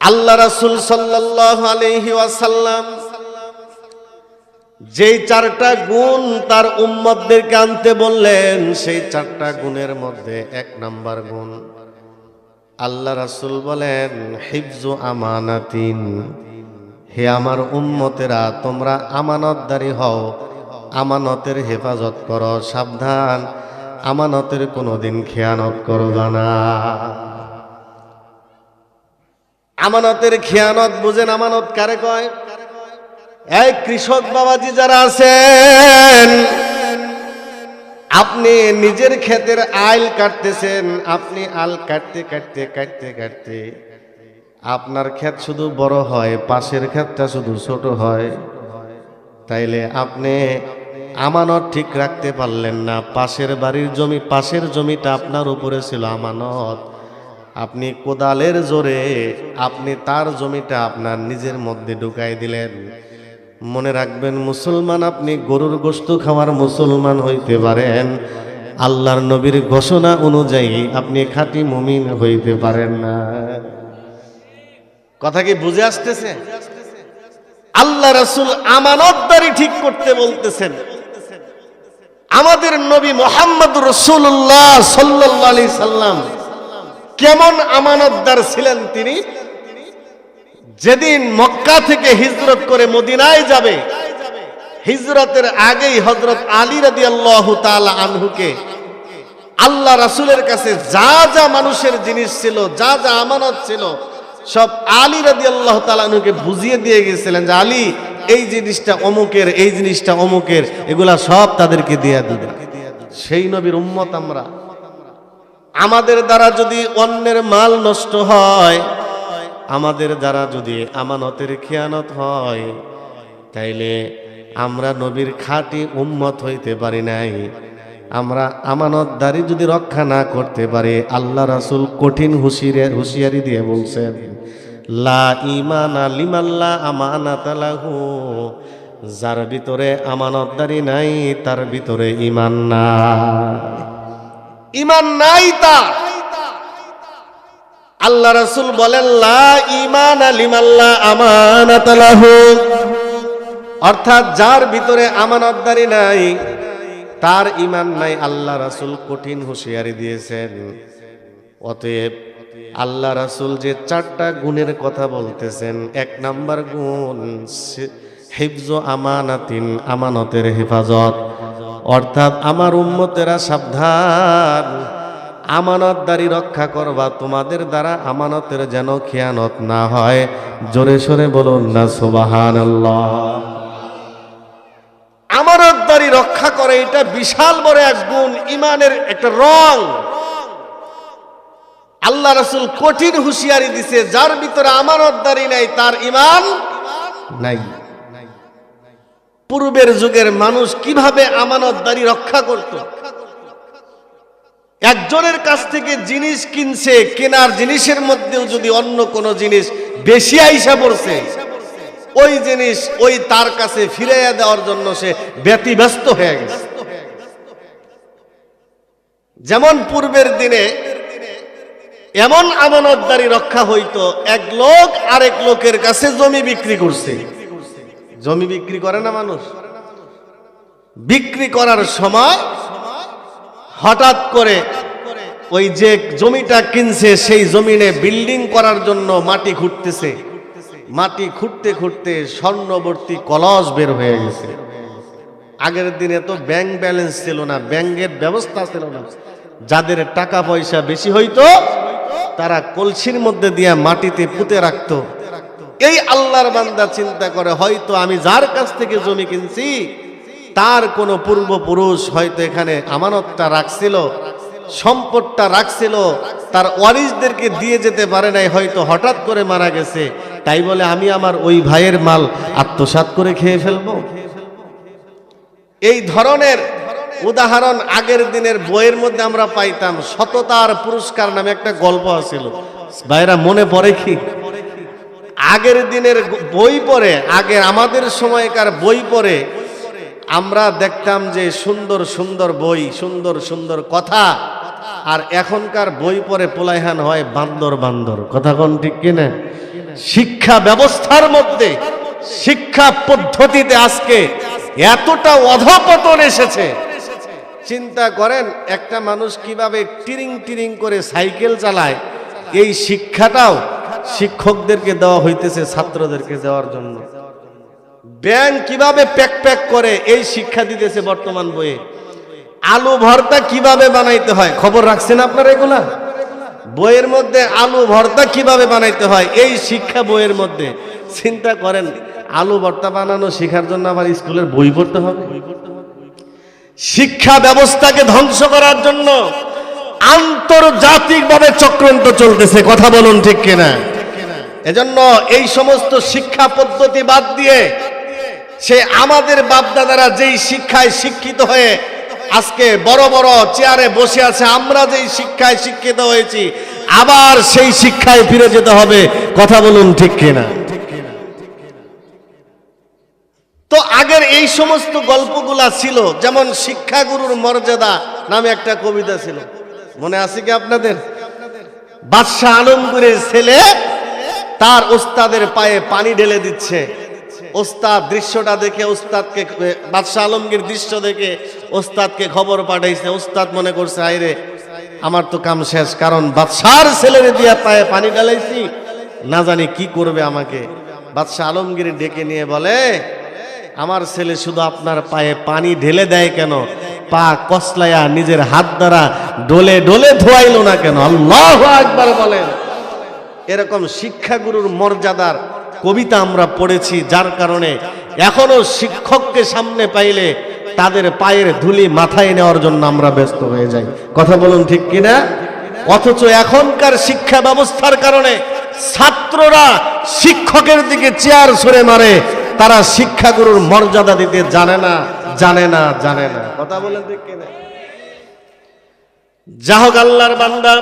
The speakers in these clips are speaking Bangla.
আল্লাহ রাসুল আলাইহি ওয়াসাল্লাম যেই চারটা গুণ তার উম্মতদেরকে আনতে বললেন, সেই চারটা গুণের মধ্যে এক নাম্বার গুণ। আল্লাহ রাসূল বলেন হিফজু আমানাতিন। হে আমার উম্মতেরা, তোমরা আমানতদারি হও। আমানতের হেফাজত করো, সাবধান। আমানতের কোনোদিন খেয়ানত করো না। আমানতের খেয়ানত বুঝেন আমানত কারে কয়? এই কৃষক বাবাজি যারা আছেন, আপনি নিজের ক্ষেতের আইল কাটতেছেন, আপনি আল কাটতে কাটতে কাটতে কাটতে আপনার ক্ষেত শুধু বড় হয়, পাশের ক্ষেতটা শুধু ছোট হয়। তাইলে আপনি আমানত ঠিক রাখতে পারলেন না, পাশের বাড়ির জমি, পাশের জমিটা আপনার উপরে ছিল আমানত। আপনি কোদালের জোরে আপনি তার জমিটা আপনার নিজের মধ্যে ঢুকাই দিলেন। মনে রাখবেন, মুসলমান আপনি গরুর গোস্ত খাওয়ার মুসলমান হইতে পারেন। আল্লাহর নবীর ঘোষণা অনুযায়ী আপনি খাঁটি মুমিন হইতে পারেন না। কথা কি বুঝে আসতেছে? আল্লাহ রাসূল আমানতদারি ঠিক করতে বলতেছেন। আমাদের নবী মোহাম্মদ রসুল্লাহ সাল্লাহ সাল্লাম কেমন আমানতদার ছিলেন তিনি? যেদিন মক্কা থেকে হিজরত করে মদিনায় যাবে, হিজরতের আগেই হজরত আলী রাদি আল্লাহ আনহুকে আল্লাহ রাসুলের কাছে যা যা মানুষের জিনিস ছিল, যা যা আমানত ছিল, সব আলী রাদি আল্লাহ তালানুকে বুঝিয়ে দিয়ে গেছিলেন যে, আলী, এই জিনিসটা অমুকের, এই জিনিসটা অমুকের, এগুলা সব তাদেরকে দিয়ে দিবে। সেই নবীর উম্মত আমরা আমাদের দ্বারা যদি অন্যের মাল নষ্ট হয়, আমাদের দ্বারা যদি আমানতের খেয়ানত হয়, তাইলে আমরা নবীর খাঁটি উম্মত হইতে পারি নাই। আমরা আমানতদারি যদি রক্ষা না করতে পারি, আল্লাহ রাসুল কঠিন হুশিয়ারি, হুঁশিয়ারি দিয়ে বলছেন, লা ইমান লিমাল্লা আমানাতালাহু যার ভিতরে আমানতদারি নাই, তার ভিতরে ইমান নাই। ইমান নাই তার। আল্লাহ রাসূল বলেন ইমান লিমাল্লা আমানাতালাহু অর্থাৎ যার ভিতরে আমানতদারি নাই, তার ইমান নাই আল্লাহ রাসূল কঠিন হুঁশিয়ারি দিয়েছেন। অতএব আল্লাহ রাসূল যে চারটা গুণের কথা বলতেছেন, এক নাম্বার গুণ হিফজ আমানাতিন আমানতের হেফাজত। অর্থাৎ আমার উম্মতেরা সাবধান। আমানতদারি রক্ষা করবা, তোমাদের দ্বারা আমানতের যেন খেয়ানত না হয়। জোরে সোরে বলুন না সুবাহান আমানতদারি রক্ষা করে এটা বিশাল বড় এক গুণ, ইমানের একটা রং। আল্লাহ রাসূল কঠিন হুঁশিয়ারি দিছে, যার ভিতরে আমানতদারি নাই, তার ইমান নাই। পূর্বের যুগের মানুষ কীভাবে আমানতদারি রক্ষা করত? একজনের কাছ থেকে জিনিস কিনছে, কেনার জিনিসের মধ্যেও যদি অন্য কোনো জিনিস বেশি আইসা পড়ছে, ওই জিনিস ওই তার কাছে ফিরাইয়া দেওয়ার জন্য সে ব্যতিব্যস্ত হয়ে গেছে। যেমন পূর্বের দিনে এমন আমানতদারি রক্ষা হইতো, এক লোক আরেক লোকের কাছে জমি বিক্রি করছে। জমি বিক্রি করে না মানুষ? বিক্রি করার সময় হঠাৎ করে ওই যে জমিটা কিনছে, সেই জমিনে বিল্ডিং করার জন্য মাটি খুঁড়তেছে। মাটি খুঁড়তে খুঁড়তে স্বর্ণবর্তী কলস বের হয়ে গেছে। আগের দিনে তো ব্যাংক ব্যালেন্স ছিল না, ব্যাংকের ব্যবস্থা ছিল না। যাদের টাকা পয়সা বেশি হইতো, তারা কলসির মধ্যে দিয়ে মাটিতে পুঁতে রাখতো। এই আল্লাহর বান্দা চিন্তা করে, হয়তো আমি যার কাছ থেকে জমি কিনছি, তার কোনো পূর্বপুরুষ হয়তো এখানে আমানতটা রাখছিল, সম্পদটা রাখছিল, তার ওয়ারিসদেরকে দিয়ে যেতে পারে নাই, হয়তো হঠাৎ করে মারা গেছে। তাই বলে আমি আমার ওই ভাইয়ের মাল আত্মসাৎ করে খেয়ে ফেলব। এই ধরনের উদাহরণ আগের দিনের বইয়ের মধ্যে আমরা পাইতাম, সততার পুরস্কার নামে একটা গল্প আছিল। ভাইরা মনে পড়ে কি? আগের দিনের বই পড়ে, আগের আমাদের সময়কার বই পড়ে, আমরা দেখতাম যে সুন্দর সুন্দর বই, সুন্দর সুন্দর কথা। আর এখনকার বই পড়ে পোলাইহান হয় বান্দর বান্দর। কথা কোন ঠিক কিনা? শিক্ষা ব্যবস্থার মধ্যে, শিক্ষা পদ্ধতিতে আজকে এতটা অধপতন এসেছে। চিন্তা করেন, একটা মানুষ কীভাবে টিরিং টিরিং করে সাইকেল চালায়, এই শিক্ষাটাও শিক্ষকদেরকে দেওয়া হইতেছে, ছাত্রদেরকে দেওয়ার জন্য। ব্যাংক কীভাবে প্যাক প্যাক করে, এই শিক্ষা দিতেছে বর্তমান বইয়ে। আলু ভর্তা কীভাবে বানাইতে হয়, খবর রাখছেন আপনারা এগুলা? বইয়ের মধ্যে আলু ভর্তা কীভাবে বানাইতে হয়, এই শিক্ষা বইয়ের মধ্যে। চিন্তা করেন, আলু ভর্তা বানানো শেখার জন্য আবার স্কুলের বই পড়তে হবে? শিক্ষা ব্যবস্থাকে ধ্বংস করার জন্য আন্তর্জাতিকভাবে চক্রান্ত চলতেছে, কথা বলুন ঠিক কিনা? এজন্য এই সমস্ত শিক্ষা পদ্ধতি বাদ দিয়ে সে আমাদের বাপদাদারা যেই শিক্ষায় শিক্ষিত হয়ে আজকে বড় বড় চেয়ারে বসে আছে, আমরা যেই শিক্ষায় শিক্ষিত হয়েছি, আবার সেই শিক্ষায় ফিরে যেতে হবে, কথা বলুন ঠিক কিনা? তো আগের এই সমস্ত গল্পগুলা ছিল, যেমন শিক্ষাগুরুর মর্যাদা নামে একটা কবিতা ছিল। মনে আছে কি আপনাদের? বাদশাহ আলমগুরের ছেলে তার ওস্তাদের পায়ে পানি ঢেলে দিচ্ছে। ওস্তাদ দৃশ্যটা দেখে ওস্তাদকে, বাদশাহ আলমগীর দৃশ্য দেখে ওস্তাদকে খবর পাঠাইছে। ওস্তাদ মনে করছে, আইরে, আমার তো কাম শেষ, কারণ বাদশার ছেলের দিয়া পায়ে পানি ঢালাইছি, না জানি কি করবে আমাকে। বাদশাহ আলমগীর ডেকে নিয়ে বলে, আমার ছেলে শুধু আপনার পায়ে পানি ঢেলে দেয় কেন? পা কসলাইয়া নিজের হাত দ্বারা ডোলে ডোলে ধোয়াইল না কেন? আল্লাহ একবার বলেন। এরকম শিক্ষাগুরুর মর্যাদার কবিতা আমরা পড়েছি, যার কারণে এখনও শিক্ষককে সামনে পাইলে তাদের পায়ের ধুলি মাথায় নেওয়ার জন্য আমরা ব্যস্ত হয়ে যাই। কথা বলুন ঠিক কিনা? অথচ এখনকার শিক্ষা ব্যবস্থার কারণে ছাত্ররা শিক্ষকের দিকে চেয়ার সরে মারে, তারা শিক্ষাগুরুর মর্যাদা দিতে জানে না। জানে না জানে না। কথা বলেন ঠিক কিনা? যাহক আল্লাহর বান্দা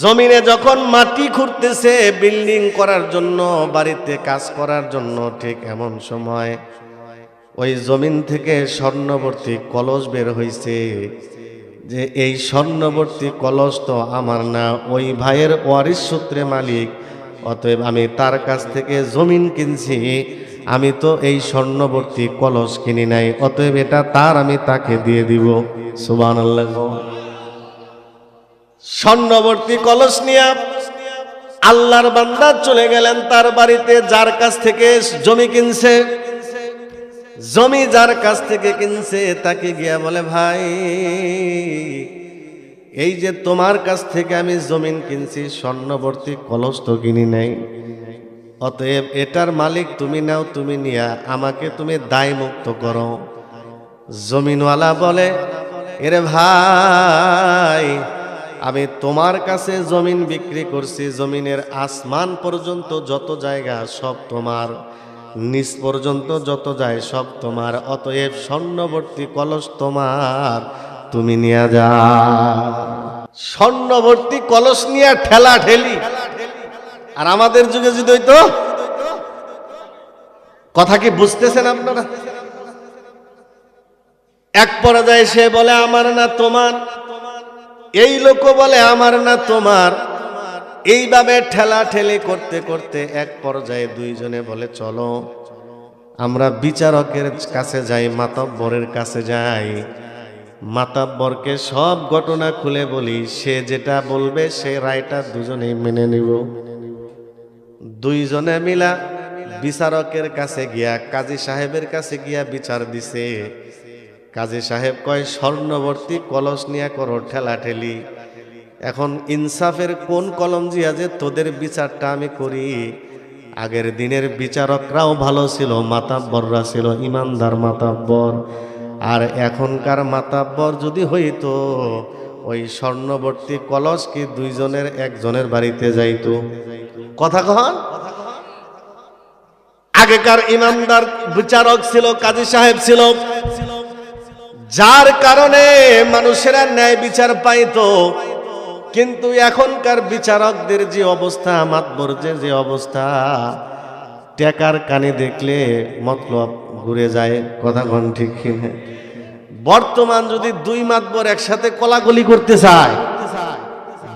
জমিনে যখন মাটি খুঁড়তেছে বিল্ডিং করার জন্য বাড়িতে কাজ করার জন্য ঠিক এমন সময় ওই জমিন থেকে স্বর্ণবর্তী কলস বের হয়েছে যে এই স্বর্ণবর্তী কলস তো আমার না ওই ভাইয়ের ওয়ারিস সূত্রে মালিক অতএব আমি তার কাছ থেকে জমিন কিনছি। আমি তো এই স্বর্ণবর্তী কলস কিনি নাই, অতএব এটা তার আমি তাকে দিয়ে দিব। সুবান স্বর্ণবর্তী কলস নিয়ে আল্লাহর বান্দা চলে গেলেন তার বাড়িতে, যার কাছ থেকে জমি কিনছে। জমি যার কাছ থেকে কিনছে, তাকে গিয়া বলে, ভাই, এই যে তোমার কাছ থেকে আমি জমিন কিনছি, স্বর্ণবর্তী কলস তো কিনি নাই। অতএব এটার মালিক তুমি নাও, তুমি নিয়া, আমাকে তুমি দায় মুক্ত করো। জমিনওয়ালা বলে, এরে ভাই, আমি তোমার কাছে জমিন বিক্রি করছি, জমিনের আসমান পর্যন্ত যত জায়গা সব তোমার, নিচ পর্যন্ত যত যায় সব তোমার, অতএব স্বর্ণবর্তী কলস তোমার, তুমি নিয়ে যা স্বর্ণবর্তী কলস নিয়ে ঠেলা ঠেলি। আর আমাদের যুগে যদি হইতো, কথা কি বুঝতেছেন আপনারা? এক পর্যায়ে সে বলে, আমার না তোমার। এই লোক বলে, আমার না তোমার। এইভাবে ঠেলা ঠেলে করতে করতে এক পর্যায়ে দুইজনে বলে, চলো, আমরা বিচারকের কাছে যাই, মাতব্বরের কাছে যাই। মাতাব্বরকে সব ঘটনা খুলে বলি, সে যেটা বলবে, সে রায়টা দুজনেই মেনে নিব। দুইজনে মিলা বিচারকের কাছে গিয়া, কাজী সাহেবের কাছে গিয়া বিচার দিছে। কাজী সাহেব কয়, স্বর্ণবর্তী কলস নিয়ে করো ঠেলা ঠেলি এখন ইনসাফের কোন কলম জিয়া যে তোদের বিচারটা আমি করি? আগের দিনের বিচারকরাও ভালো ছিল, মাতাব্বররা ছিল, ইমানদার মাতাব্বর। আর এখনকার মাতাব্বর যদি হইতো, ওই স্বর্ণবর্তী কলস কি দুইজনের একজনের বাড়িতে যাইতো? কথা কহন? আগেকার ইমানদার বিচারক ছিল, কাজী সাহেব ছিল। যার কারণে মানুষেরা ন্যায় বিচার পাইতো। কিন্তু এখনকার বিচারকদের যে অবস্থা মাতবর্জের যে অবস্থা, টেকার কানে দেখলে মতলব ঘুরে যায়, কথা কন ঠিক কিনা। বর্তমান যদি দুই মাতবর একসাথে কলাকলি করতে চায়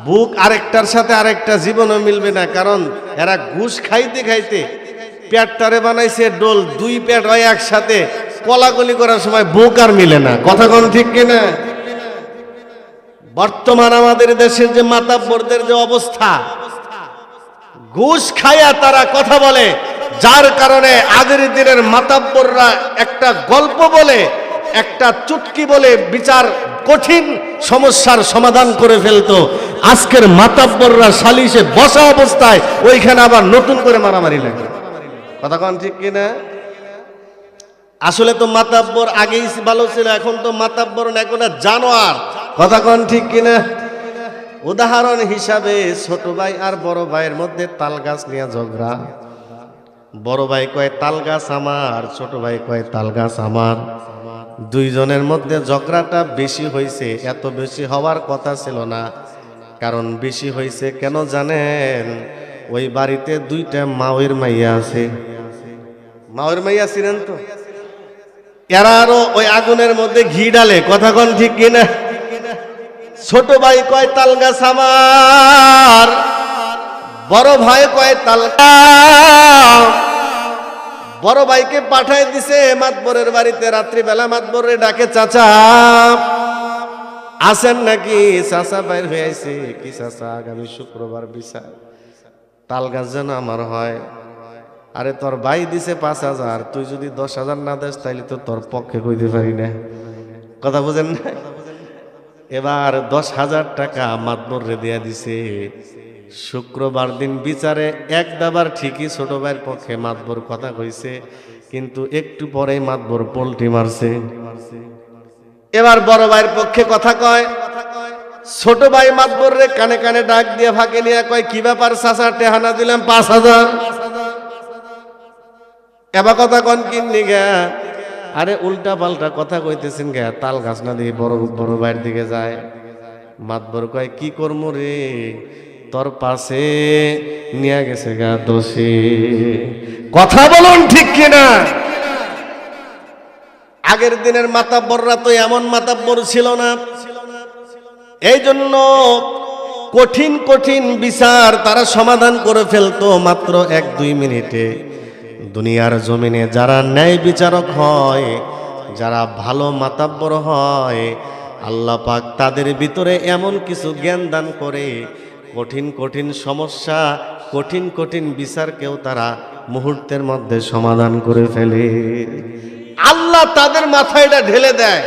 বুক আরেকটার সাথে আরেকটা জীবনও মিলবে না, কারণ এরা ঘুষ খাইতে খাইতে পেটটারে বানাইছে, ডোল দুই পেট হয় একসাথে, কলাকলি করার সময় বুক আর মিলে না। কথা কোন ঠিক কিনা? বর্তমান আমাদের দেশের যে মাতাব্বরদের যে অবস্থা, ঘুষ খাইয়া তারা কথা বলে, যার কারণে আগের দিনের মাতাব্বররা একটা গল্প বলে, একটা চুটকি বলে বিচার কঠিন সমস্যার সমাধান করে ফেলতো। আজকের মাতাব্বররা সালিশে বসা অবস্থায় ওইখানে আবার নতুন করে মারামারি লাগে কথা কন ঠিক কিনা? আসলে তো মাতাব্বর আগেই ভালো ছিল, এখন তো মাতাব্বর না, এখন জানোয়ার। কথা কন ঠিক কিনা? উদাহরণ হিসাবে ছোট ভাই আর বড় ভাইয়ের মধ্যে তাল গাছ নিয়ে ঝগড়া। বড় ভাই কয়, তাল গাছ আমার, ছোট ভাই কয়, তাল গাছ আমার। দুইজনের মধ্যে ঝগড়াটা বেশি হয়েছে এত বেশি হওয়ার কথা ছিল না। কারণ বেশি হয়েছে কেন জানেন? ওই বাড়িতে দুইটা মাওয়ের মাইয়া আছে। মাওয়ের মাইয়া ছিলেন তো? এরা আরও ওই আগুনের মধ্যে ঘি ডালে কথা কন ঠিক কিনা? ছোট ভাই কয়, তাল গাছ আমার। বড় ভাই কয়, তাল গাছ। বড় ভাইকে পাঠাই দিছে, মাতবরের বাড়িতে রাত্রিবেলা মাতবরে ডাকে, চাচা আসেন নাকি? চাচা, বাইর হয়ে কি চাচা, আগামী শুক্রবার বিচার। তাল গাছ যেন আমার হয়। আরে, তোর ভাই দিছে পাঁচ হাজার, তুই যদি দশ হাজার না দেস, তাইলে তো তোর পক্ষে কইতে পারি না। কথা বুঝেন না? এবার দশ হাজার টাকা মাতবরে দেয়া দিছে। শুক্রবার দিন বিচারে এক দাবার ঠিকই ছোট ভাইয়ের পক্ষে মাতবর কথা কইছে, কিন্তু একটু পরেই মাতবর পোল্টি মারছে। এবার বড় ভাইয়ের পক্ষে কথা কয়, ছোট ভাই মাতবর রে কানে কানে ডাক দিয়ে ফাঁকে নিয়ে কয়, কি ব্যাপার চাচা, টেহানা দিলাম পাঁচ হাজার। এবার কথা কন কিননি গা? আরে উল্টা পাল্টা কথা কইতেছেন গা, তাল গাছ না দিয়ে বড় বড় ভাইয়ের দিকে যায়। মাতবর কয়, কি করম রে? তোর পাশে নিয়ে গেছে গা দোষে। কথা বলুন ঠিক কিনা? আগের দিনের মাতাব্বররা তো এমন মাতাব্বর ছিল না। এই জন্য কঠিন কঠিন বিচার তারা সমাধান করে ফেলতো মাত্র এক, দুই মিনিটে। দুনিয়ার জমিনে যারা ন্যায় বিচারক হয়, যারা ভালো মাতাব্বর হয়, আল্লাহ পাক তাদের ভিতরে এমন কিছু জ্ঞান দান করে কঠিন কঠিন সমস্যা, কঠিন কঠিন বিচারকেও তারা মুহূর্তের মধ্যে সমাধান করে ফেলে। আল্লাহ তাদের মাথায় এটা ঢেলে দেয়।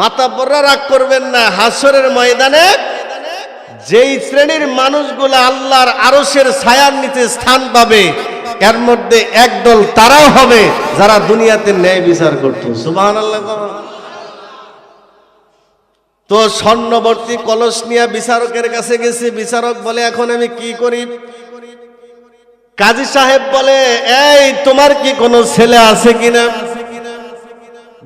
মাতাব্বররা রাগ করবেন না, হাসরের ময়দানে যেই শ্রেণির মানুষগুলো আল্লাহর আরশের ছায়ার নিচে স্থান পাবে, এর মধ্যে একদল তারাও হবে যারা দুনিয়াতে ন্যায় বিচার করতো। সুবাহ আল্লাহ তো স্বর্ণবর্তী কলস নিয়ে বিচারকের কাছে গেছে। বিচারক বলে, এখন আমি কি করি? কাজী সাহেব বলে, এই, তোমার কি কোনো ছেলে আছে কিনা?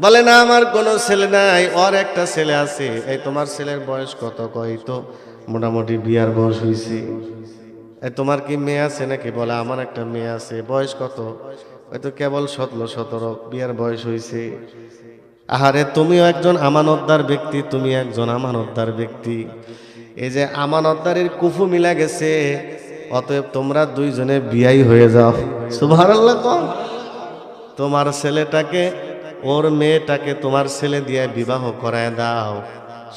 বলে, না, আমার কোনো ছেলে নাই, ওর একটা ছেলে আছে। এই, তোমার ছেলের বয়স কত? কই তো, মোটামুটি বিয়ার বয়স হয়েছে এই, তোমার কি মেয়ে আছে নাকি? বলে, আমার একটা মেয়ে আছে, বয়স কত? ওই তো, কেবল সতেরো সতেরো, বিয়ার বয়স হয়েছে আহারে, তুমিও একজন আমানতদার ব্যক্তি তুমি একজন আমানতদার ব্যক্তি। এই যে আমানতদারের কুফু মিলা গেছে, অতএব তোমরা দুইজনে বিয়াই হয়ে যাও। কম তোমার ছেলেটাকে, ওর মেয়েটাকে তোমার ছেলে দিয়ে বিবাহ করায় দাও।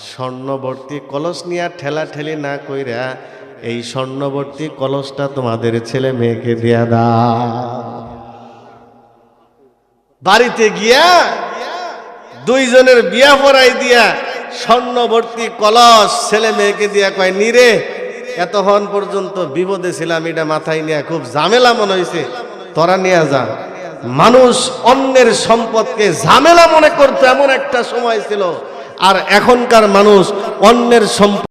স্বর্ণবর্তী কলস নিয়ে ঠেলা ঠেলি না কইরা এই স্বর্ণবর্তী কলসটা তোমাদের ছেলে মেয়েকে দিয়া দাও। বাড়িতে গিয়া দুইজনের বিয়া পড়াই দিয়া স্বর্ণবর্তী কলস ছেলে মেয়েকে দিয়া কয় নিরে এতক্ষণ পর্যন্ত বিপদে ছিলাম, এটা মাথায় নিয়ে খুব ঝামেলা মনে হয়েছে তোরা নিয়ে যা। মানুষ অন্যের সম্পদকে ঝামেলা মনে করতো, এমন একটা সময় ছিল। আর এখনকার মানুষ অন্যের সম্পদ